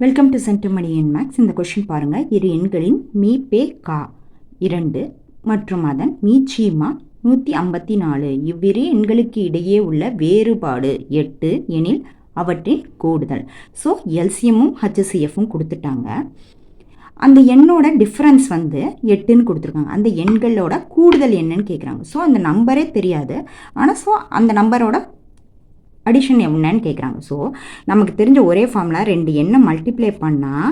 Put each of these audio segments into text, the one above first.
Welcome to Sendamani என் maths இந்த question பாருங்கள் இரு எண்களின் மீ பே கா. இரண்டு மற்றும் அதன் மீச்சீமா நூற்றி ஐம்பத்தி நாலு இவ்விரு எண்களுக்கு இடையே உள்ள வேறுபாடு. எட்டு எனில் அவற்றின் கூடுதல். ஸோ எல்சிஎம்மும் ஹச்எஸ்சிஎஃப்பும் கொடுத்துட்டாங்க. அந்த எண்ணோட டிஃப்ரென்ஸ் வந்து எட்டுன்னு கொடுத்துருக்காங்க. அந்த எண்களோட கூடுதல் என்னன்னு கேட்குறாங்க ஸோ அந்த நம்பரே தெரியாது. ஆனால் ஸோ அந்த நம்பரோட அடிஷன் என்னன்னு கேட்குறாங்க ஸோ நமக்கு தெரிஞ்ச ஒரே ஃபார்முலா ரெண்டு எண்ணை மல்டிப்ளை பண்ணால்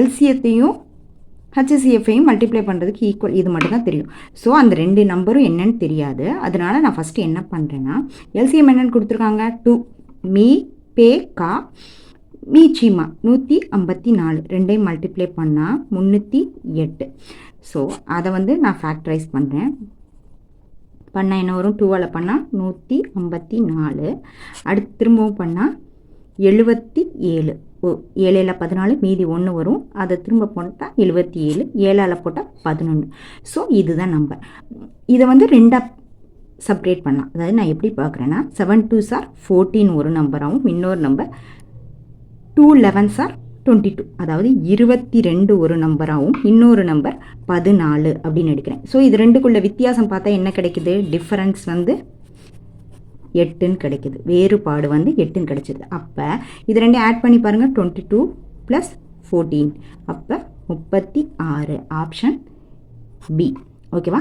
எல்சிஎத்தையும் ஹச்சிசிஎஃப்ஐயும் மல்டிப்ளை பண்ணுறதுக்கு ஈக்குவல் இது மட்டும் தான் தெரியும். ஸோ அந்த ரெண்டு நம்பரும் என்னன்னு தெரியாது. அதனால் நான் ஃபஸ்ட்டு என்ன பண்ணுறேன்னா எல்சிஎம் என்னென்னு கொடுத்துருக்காங்க? டூ மீ பே கா. மீ சீமா நூற்றி ஐம்பத்தி நாலு. ரெண்டையும் மல்டிப்ளை பண்ணால் முந்நூற்றி எட்டு. ஸோ அதை வந்து நான் ஃபேக்டரைஸ் பண்ணுறேன் பண்ணால் என்ன வரும்? டூவால் பண்ணால் நூற்றி ஐம்பத்தி நாலு. அடுத்து திரும்பவும் பண்ணால் எழுபத்தி ஏழு. ஓ ஏழில் பதினாலு மீதி ஒன்று வரும். அதை திரும்ப போட்டால் எழுபத்தி ஏழு ஏழால் போட்டால் பதினொன்று ஸோ இதுதான் நம்பர் இதை வந்து ரெண்டாக செப்ரேட் பண்ணலாம். அதாவது நான் எப்படி பார்க்குறேன்னா செவன் டூ சார் ஃபோர்டீன் ஒரு நம்பராகவும் இன்னொரு number two eleven sir twenty two அதாவது இருபத்தி ரெண்டு ஒரு நம்பராகவும் இன்னொரு நம்பர் பதினாலு அப்படின்னு எடுக்கிறேன். ஸோ இது ரெண்டுக்குள்ள வித்தியாசம் பார்த்தா என்ன கிடைக்குது? டிஃப்ரென்ஸ் வந்து எட்டுன்னு கிடைக்குது. வேறுபாடு வந்து எட்டுன்னு கிடைச்சிது அப்போ இது ரெண்டையும் ஆட் பண்ணி பாருங்கள் டுவெண்ட்டி டூ ப்ளஸ் ஃபோர்டீன் அப்போ முப்பத்தி ஆறு. ஆப்ஷன் பி ஓகேவா